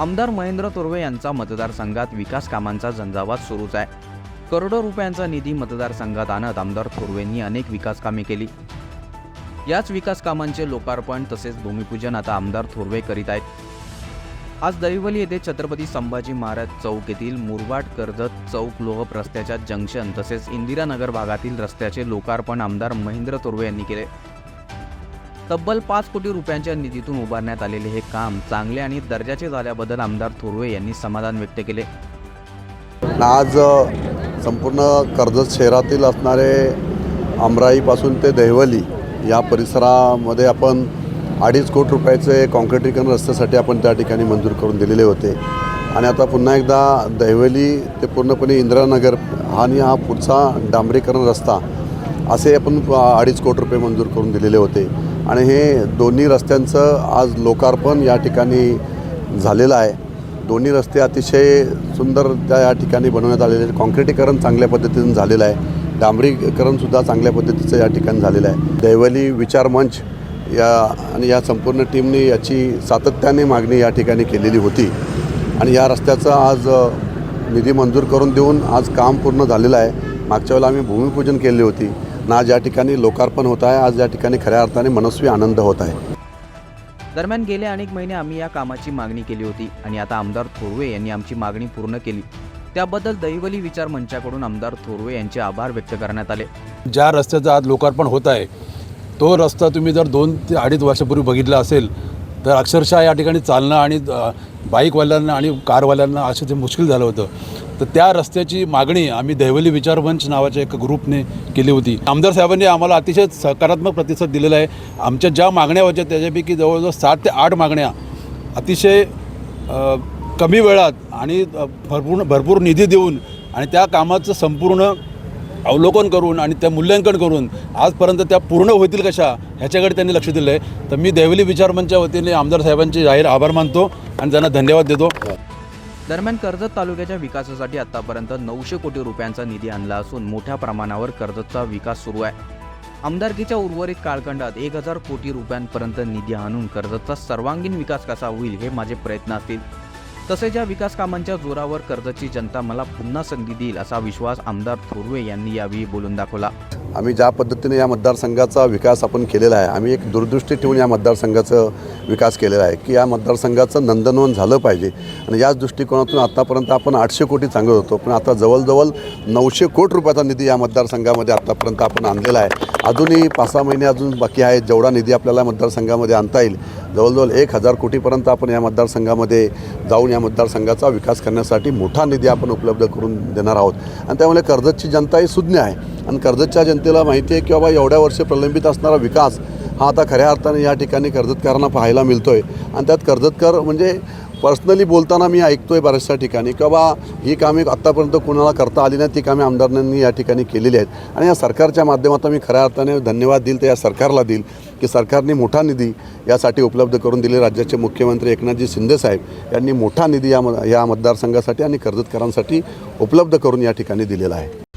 आमदार महेंद्र तोरवे यांचा मतदारसंघात विकास कामांचा झंझावात सुरूच आहे. करोडो रुपयांचा निधी मतदारसंघात आणत आमदार थोरवेंनी अनेक विकास कामे केली. याच विकास कामांचे लोकार्पण तसेच भूमिपूजन आता आमदार थोरवे करीत आहेत. आज दैवली येथे छत्रपती संभाजी महाराज चौक येथील मुरवाड कर्जत चौक लोहप रस्त्याच्या जंक्शन तसेच इंदिरानगर भागातील रस्त्याचे लोकार्पण आमदार महेंद्र तोरवे यांनी केले. तब्बल पाच कोटी रुपयांच्या निधीतून उभारण्यात आलेले हे काम चांगले आणि दर्जाचे झाल्याबद्दल आमदार थोरवे यांनी समाधान व्यक्त केले. आज संपूर्ण कर्जत शहरातील असणारे अमराईपासून ते देहवली या परिसरामध्ये आपण अडीच कोटी रुपयाचे कॉन्क्रिटीकरण रस्त्यासाठी आपण त्या ठिकाणी मंजूर करून दिलेले होते. आणि आता पुन्हा एकदा दहिवली ते पूर्णपणे इंदिरानगर आणि हा पुढचा डांबरीकरण रस्ता असे आपण अडीच कोटी रुपये मंजूर करून दिलेले होते. आणि हे दोन्ही रस्त्यांचं आज लोकार्पण या ठिकाणी झालेलं आहे. दोन्ही रस्ते अतिशय सुंदर त्या या ठिकाणी बनवण्यात आलेले आहेत. कॉन्क्रिटीकरण चांगल्या पद्धतीनं झालेलं आहे. डांबरीकरणसुद्धा चांगल्या पद्धतीचं या ठिकाणी झालेलं आहे. दैवली विचार मंच या आणि या संपूर्ण टीमने याची सातत्याने मागणी या ठिकाणी केलेली होती. आणि या रस्त्याचं आज निधी मंजूर करून देऊन आज काम पूर्ण झालेलं आहे. मागच्या वेळेला आम्ही भूमिपूजन केली होती. आणि आज या ठिकाणी लोकार्पण होत आहे आज या ठिकाणी खऱ्या अर्थाने मनस्वी आनंद होत आहे. दरम्यान गेले अनेक महिने आम्ही या कामाची मागणी केली होती आणि आता आमदार थोरवे यांनी आमची मागणी पूर्ण केली. त्याबद्दल दहिवली विचार मंचाकडून आमदार थोरवे यांचे आभार व्यक्त करण्यात आले. ज्या रस्त्याचं आज लोकार्पण होत आहे तो रस्ता तुम्ही जर दोन ते अडीच वर्षापूर्वी बघितला असेल तर अक्षरशः या ठिकाणी चालणं आणि बाईकवाल्यांना आणि कारवाल्यांना असं ते मुश्किल झालं होतं. तर त्या रस्त्याची मागणी आम्ही दैवली विचार मंच नावाच्या एका ग्रुपने केली होती. आमदार साहेबांनी आम्हाला अतिशय सकारात्मक प्रतिसाद दिलेला आहे. आमच्या ज्या मागण्या होत्या त्याच्यापैकी जवळजवळ सात ते आठ मागण्या अतिशय कमी वेळात आणि भरपूर भरपूर निधी देऊन आणि त्या कामाचं संपूर्ण अवलोकन करून आणि त्या मूल्यांकन करून आजपर्यंत त्या पूर्ण होतील कशा ह्याच्याकडे त्यांनी लक्ष दिलं आहे तर मी दैवली विचारमंचच्या वतीने आमदार साहेबांचे जाहीर आभार मानतो आणि त्यांना धन्यवाद देतो. दरम्यान कर्जत तालुक्याच्या विकासासाठी आतापर्यंत नऊशे कोटी रुपयांचा निधी आणला असून मोठ्या प्रमाणावर कर्जतचा विकास सुरू आहे. आमदारकीच्या उर्वरित काळखंडात एक हजार कोटी रुपयांपर्यंत निधी आणून कर्जतचा सर्वांगीण विकास कसा होईल हे माझे प्रयत्न असतील. तसेच या विकास कामांच्या जोरावर कर्जतची जनता मला पुन्हा संधी देईल असा विश्वास आमदार थोरवे यांनी यावेळी बोलून दाखवला. आम्ही ज्या पद्धतीने या मतदारसंघाचा विकास आपण केलेला आहे आम्ही एक दूरदृष्टी ठेवून या मतदारसंघाचं विकास केलेला आहे की या मतदारसंघाचं नंदनवन झालं पाहिजे. आणि याच दृष्टिकोनातून आत्तापर्यंत आपण आठशे कोटी सांगत होतो पण आता जवळजवळ नऊशे कोटी रुपयाचा निधी या मतदारसंघामध्ये आत्तापर्यंत आपण आणलेला आहे. अजूनही पाच सहा महिने अजून बाकी आहेत जेवढा निधी आपल्याला मतदारसंघामध्ये आणता येईल जवळजवळ एक हजार कोटीपर्यंत आपण या मतदारसंघामध्ये जाऊन या मतदारसंघाचा विकास करण्यासाठी मोठा निधी आपण उपलब्ध करून देणार आहोत. आणि त्यामुळे कर्जतची जनता ही सुज्ञ आहे. आणि कर्जतच्या जनतेला माहिती आहे की बाबा एवढ्या वर्ष प्रलंबित असणारा विकास हा आता खऱ्या अर्थाने या ठिकाणी कर्जतकरांना पाहायला मिळतो आहे आणि त्यात कर्जतकर म्हणजे पर्सनली बोलताना मी ऐकतो आहे बऱ्याचशा ठिकाणी की बाबा ही कामे आत्तापर्यंत कोणाला करता आली नाही ती कामे आमदारांनी या ठिकाणी केलेली आहेत. आणि या सरकारच्या माध्यमातून मी खऱ्या अर्थाने धन्यवाद देईल तर या सरकारला देईल की सरकारने मोठा निधी यासाठी उपलब्ध करून दिले. राज्याचे मुख्यमंत्री एकनाथजी शिंदेसाहेब यांनी मोठा निधी या म या मतदारसंघासाठी आणि कर्जतकरांसाठी उपलब्ध करून या ठिकाणी दिलेला आहे.